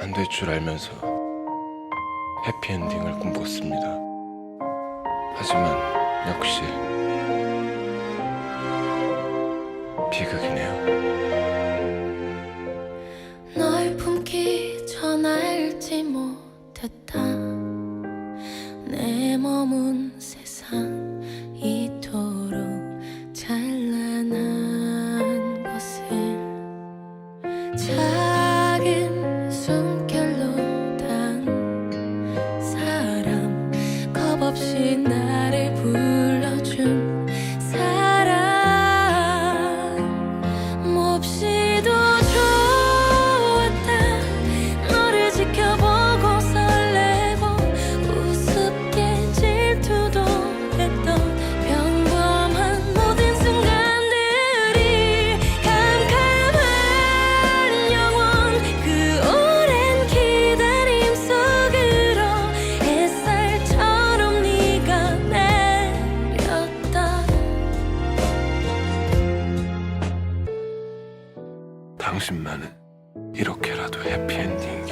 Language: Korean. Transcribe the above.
안 될 줄 알면서 해피엔딩을 꿈꿨습니다. 하지만 역시 비극이네요. 널 품기 전 알지 못했던 내 머문 세상 이토록 찬란한 것을 작 없이 나를 불러준 사람 몹시 당신만은 이렇게라도 해피엔딩이길.